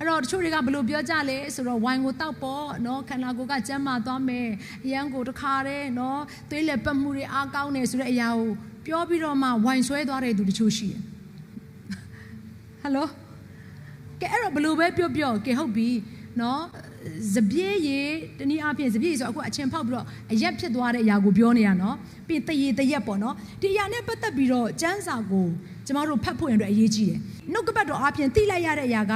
အဲ့တော့တချို့တွေကဘယ်လိုပြောကြလဲဆိုတော့ဝိုင်ကိုတောက်ပေါ့နော်ခန္ဓာကိုယ်ကကျန်းမာသွားမယ်အရန်ကိုတခါတည်းနော်သွေးလက်ပတ်မှုတွေအားကောင်းတယ်ဆိုတဲ့အရာကိုပြောပြီးတော့မှဝိုင်ဆွဲသွားတဲ့သူတချို့ရှိတယ်ဟယ်လိုကဲအဲ့တော့ဘယ်လိုပဲပြောပြောကဲဟုတ်ပြီနော်စပြေးရေတနည်းအားဖြင့်စပြေးဆိုအခုအချင်းဖောက်ပြီးတော့အရက်ဖြစ်သွားတဲ့အရာကိုပြောနေရနော်ပြီးတရေတရက်ပေါ့နော်ဒီအရာနဲ့ပတ်သက်ပြီးတော့စံစာကို ကျမတို့ဖတ်ဖို့ရင်အတွက်အရေးကြီးတယ်နှုတ်ကပတ်တော်အားဖြင့်သိလိုက်ရတဲ့အရာက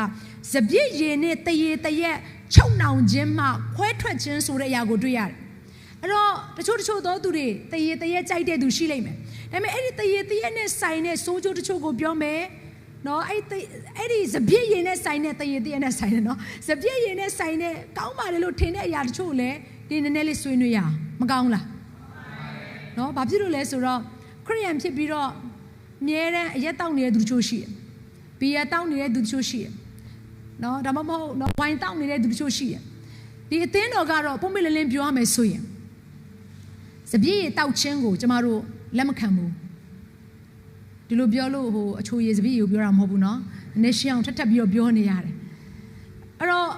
စပြည့်ရည်နဲ့တရေတရက်ချုပ်နှောင်ခြင်းမှခွဲထွက်ခြင်းဆိုတဲ့အရာကိုတွေ့ရတယ်အဲ့တော့တချို့တချို့သောသူတွေတရေတရက်ကြိုက်တဲ့သူရှိလိမ့်မယ်ဒါပေမဲ့အဲ့ဒီတရေတရက်နဲ့ဆိုင်တဲ့စိုးကျိုးတချို့ကိုပြောမယ်နော်အဲ့အဲ့ဒီစပြည့်ရည်နဲ့ဆိုင်တဲ့တရေတရက်နဲ့ဆိုင်တဲ့နော်စပြည့်ရည်နဲ့ဆိုင်တဲ့ကောင်းပါလေလို့ထင်တဲ့အရာတချို့လည်းဒီနည်းနည်းလေးဆွေးနွေးရအောင်မကောင်းလားနော်ဘာဖြစ်လို့လဲဆိုတော့ခရိယန်ဖြစ်ပြီးတော့ မြဲတမ်းအရက်တောက်နေတဲ့သူတို့ရှိတယ်။ဘီယာတောက်နေတဲ့သူတို့ရှိတယ်။နော်ဒါမှမဟုတ်နော်ဝိုင်တောက်နေတဲ့သူတို့ရှိတယ်။ဒီအသင်းတော်ကတော့ပုံမလင်းလင်းပြောရမယ်ဆိုရင်စပြည့်ရတောက်ချင်းကိုကျမတို့လက်မခံဘူး။ဒီလိုပြောလို့ဟိုအချိုရစပြည့်ကိုပြောတာမဟုတ်ဘူးနော်။အနေရှင်းအောင်ထပ်ထပ်ပြီးတော့ပြောနေရတယ်။အဲ့တော့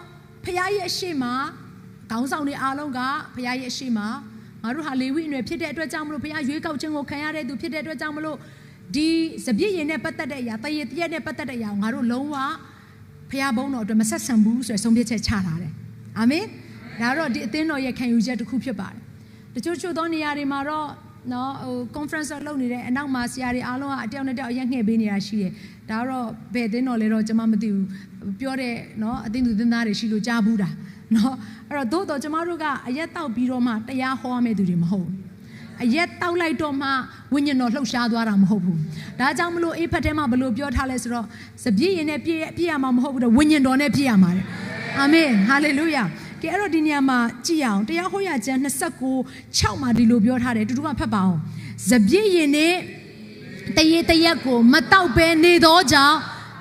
ဖခင်ရဲ့အရှိမခေါင်းဆောင်တွေအားလုံးကဖခင်ရဲ့အရှိမငါတို့ဟာလေဝိအနွယ်ဖြစ်တဲ့အတွက်ကြောင့်မလို့ဖခင်ရွေးကောက်ခြင်းကိုခံရတဲ့သူဖြစ်တဲ့အတွက်ကြောင့်မလို့ ဒီစပြည့်ရည်နဲ့ပတ်သက်တဲ့အရာတရေတရက်နဲ့ပတ်သက်တဲ့အရာကိုငါတို့လုံးဝဖခင်ဘုန်းတော်အတွက်မဆက်ဆံဘူးဆိုရယ်ဆုံးဖြတ်ချက်ချထားတယ်အာမင်ဒါတော့ဒီအသင်းတော်ရဲ့ခံယူချက်တစ်ခုဖြစ်ပါတယ်တချို့ချို့သောနေရာတွေမှာတော့နော်ဟို conference လုပ်နေတဲ့အနောက်မှာဆရာတွေအားလုံးကအတယောက်နဲ့တယောက်အရက်ငှဲ့ပေးနေတာရှိတယ်ဒါတော့ဘယ်အသင်းတော်လဲတော့ကျွန်မမသိဘူးပြောတဲ့နော်အသင်းသူသင်းသားတွေရှိလို့ကြားဘူးတာနော်အဲ့တော့သို့တော့ကျမတို့ကအရက်တောက်ပြီးတော့မှတရားဟောရမယ့်သူတွေမဟုတ်ဘူး အရက်တောက်လိုက်တော့မှဝိညာဉ်တော်လှုပ်ရှားသွားတာမဟုတ်ဘူးဒါကြောင့်မလို့အေးဖတ်ထဲမှာဘယ်လိုပြောထားလဲဆိုတော့စပြည့်ရင်နဲ့ပြည့်ပြည့်ရမှာမဟုတ်ဘူးတော့ဝိညာဉ်တော်နဲ့ပြည့်ရမှာတဲ့အာမင်ဟာလေလုယာကဲအဲ့တော့ဒီနေရာမှာကြည့်အောင်တရားဟောရကျမ်း29 6မှာဒီလိုပြောထားတယ်တူတူကဖတ်ပါအောင်စပြည့်ရင်နဲ့တရေတရက်ကိုမတောက်ပဲနေသောကြောင့်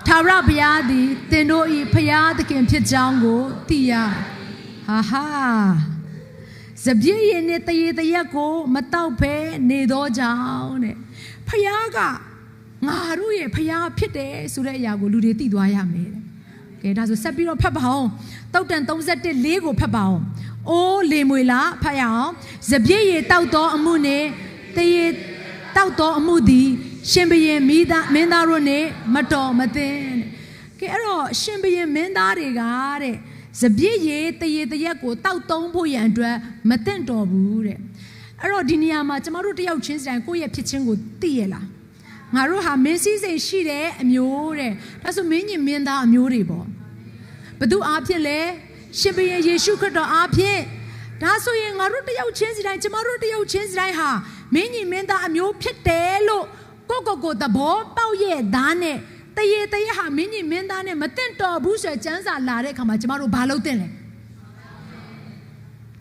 ထာဝရဘုရားသည်သင်တို့၏ဖရာသခင်ဖြစ်ကြောင်းကိုသိရဟာဟာ စပြည့်ရင်နဲ့တရေတရက်ကိုမတောက်ပဲနေသောကြောင့်တဲ့ဖရာကငါတို့ရဲ့ဖရာဖြစ်တယ်ဆိုတဲ့အရာကိုလူတွေသိသွားရမယ်တဲ့ကဲဒါဆိုဆက်ပြီးတော့ဖတ်ပါအောင်တောက်တန်31လေးကိုဖတ်ပါအောင်အိုးလေမွေလားဖတ်ရအောင်စပြည့်ရတောက်သောအမှုနဲ့တရေတောက်သောအမှုသည် ရှင်ဘရင်မိသားမင်းသားတို့နဲ့မတော်မသင့်ကဲအဲ့တော့ရှင်ဘရင်မင်းသားတွေကတဲ့ စပြည့်ရတရေတရက်ကိုတောက်သုံးဖို့ရန်အတွက်မသင့်တော်ဘူးတဲ့အဲ့တော့ဒီနေရာမှာကျမတို့တယောက်ချင်းစတိုင်ကိုယ့်ရဲ့ဖြစ်ချင်းကိုသိရလားငါတို့ဟာမင်းစည်းစိမ်ရှိတဲ့အမျိုးတဲ့ဒါဆိုမင်းညင်မင်းသားအမျိုးတွေပေါ့ဘသူအားဖြင့်လဲရှင်ဘုရင်ယေရှုခရစ်တော်အားဖြင့်ဒါဆိုရင်ငါတို့တယောက်ချင်းစီတိုင်းကျမတို့တယောက်ချင်းစီတိုင်းဟာမင်းညီမင်းသားအမျိုးဖြစ်တယ်လို့ကိုကိုကိုသဘောပေါက်ရဲ့သားနဲ့ တရေတရေဟာမင်းညီမင်းသားနဲ့မတင့်တော်ဘူးဆိုကျမ်းစာလာတဲ့အခါမှာကျမတို့ဘာလုပ်တင်လဲ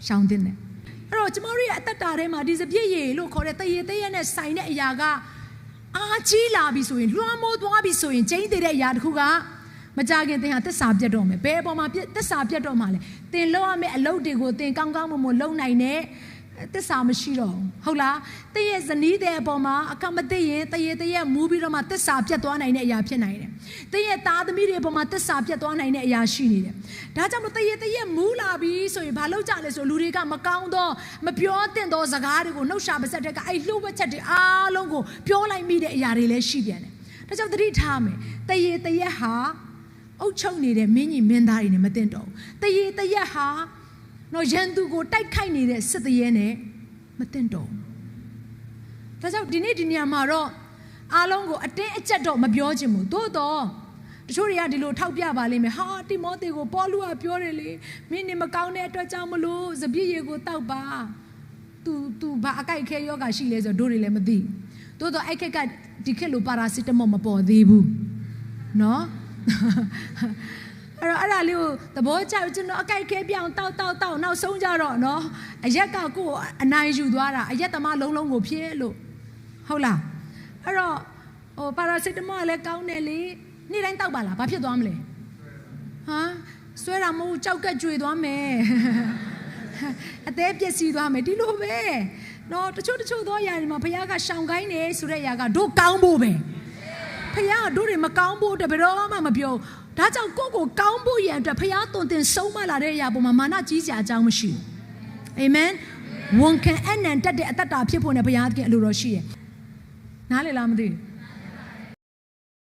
ရှောင်းတင်တယ်အဲ့တော့ကျမတို့ရဲ့အသက်တာထဲမှာဒီစပြည့်ရည်လို့ခေါ်တဲ့တရေတရေနဲ့ဆိုင်တဲ့အရာကအားကြီးလာပြီဆိုရင်လွှမ်းမိုးသွားပြီဆိုရင်ကျင်းသေးတဲ့အရာတစ်ခုကမကြခင်သင်ဟာတစ္ဆာပြတ်တော့မယ်ဘယ်အပေါ်မှာတစ္ဆာပြတ်တော့မှာလဲသင်လောက်ရမယ့်အလုပ်တွေကိုသင်ကောင်းကောင်းမွန်မွန်လုပ်နိုင်တဲ့ တစ္ဆာမရှိတော့ဘူးဟုတ်လားတည့်ရဲ့ဇနီးတဲ့အပေါ်မှာအကမသိရင်တည့်ရဲ့တည့်ရဲ့မူးပြီးတော့မှတစ္ဆာပြတ်သွားနိုင်တဲ့အရာဖြစ်နိုင်တယ်တည့်ရဲ့သားသမီးတွေအပေါ်မှာတစ္ဆာပြတ်သွားနိုင်တဲ့အရာရှိနေတယ်ဒါကြောင့်မတည့်ရဲ့တည့်ရဲ့မူးလာပြီးဆိုရင်ဘာလုပ်ကြလဲဆိုလူတွေကမကောင်းသောမပြောသင့်သောစကားတွေကိုနှုတ်ရှာပါဆက်တဲ့ကအဲ့လှုပ်ဝက်ချက်တွေအားလုံးကိုပြောလိုက်မိတဲ့အရာတွေလည်းရှိပြန်တယ်ဒါကြောင့်သတိထားမယ်တည့်ရဲ့တည့်ရဲ့ဟာအုတ်ချုပ်နေတဲ့မင်းကြီးမင်းသားတွေနဲ့မတင်တော့ဘူးတရေတရက်ဟာ နော်ရန်သူကိုတိုက်ခိုက်နေတဲ့စစ်တရဲနဲ့မတင်တော့ဒါကြောင့်ဒီနေ့ဒီနေရာမှာတော့အားလုံးကိုအတင်းအကျပ်တော့မပြောချင်ဘူးသို့တော့တချို့တွေကဒီလိုထောက်ပြပါလိမ့်မယ်ဟာတိမောသေကိုပေါလုကပြောတယ်လေမင်းနေမကောင်းတဲ့အတွက်ကြောင့်မလို့စပြည့်ရေကိုတောက်ပါသူသူဘာအကိုက်ခဲယောဂရှိလဲဆိုတော့တို့တွေလည်းမသိသို့တော့အဲ့ခက်ကဒီခက်လိုပါရာစီတမောမပေါ်သေးဘူးနော် အဲ့တော့အဲ့ဒါလေးကိုသဘောကျကျွန်တော်အကြိုက်ခဲပြောင်းတောက်တောက်တောက်နောက်ဆုံးကြတော့နော်အရက်ကကိုယ်အနိုင်ယူသွားတာအရက်သမားလုံးလုံးကိုဖြဲလို့ဟုတ်လားအဲ့တော့ဟိုပါရာစီတမောလည်းကောင်းတယ်လေနေ့တိုင်းတောက်ပါလားဘာဖြစ်သွားမလဲဟာဆွဲတာမဟုတ်ကြောက်ကကြွေသွားမယ်အသေးပျက်စီးသွားမယ်ဒီလိုပဲနော်တချို့တချို့သောຢာတွေမှာဘုရားကရှောင်ကိုင်းနေဆိုတဲ့ຢာကတို့ကောင်းဖို့ပဲဖခင်ကတို့တွေမကောင်းဖို့တဘယ်တော့မှမပြော ဒါကြောင့်ကိုယ့်ကိုကောင်းဖို့ရန်အတွက်ဖျားသွန်သင်ဆုံးမလာတဲ့အရာပေါ်မှာမာနကြီးစရာအကြောင်းမရှိဘူးအာမင်ဝန်ခံအနံတက်တဲ့အသက်တာဖြစ်ဖို့နဲ့ဘုရားသခင်အလိုတော်ရှိတယ်နားလည်လားမသိဘူး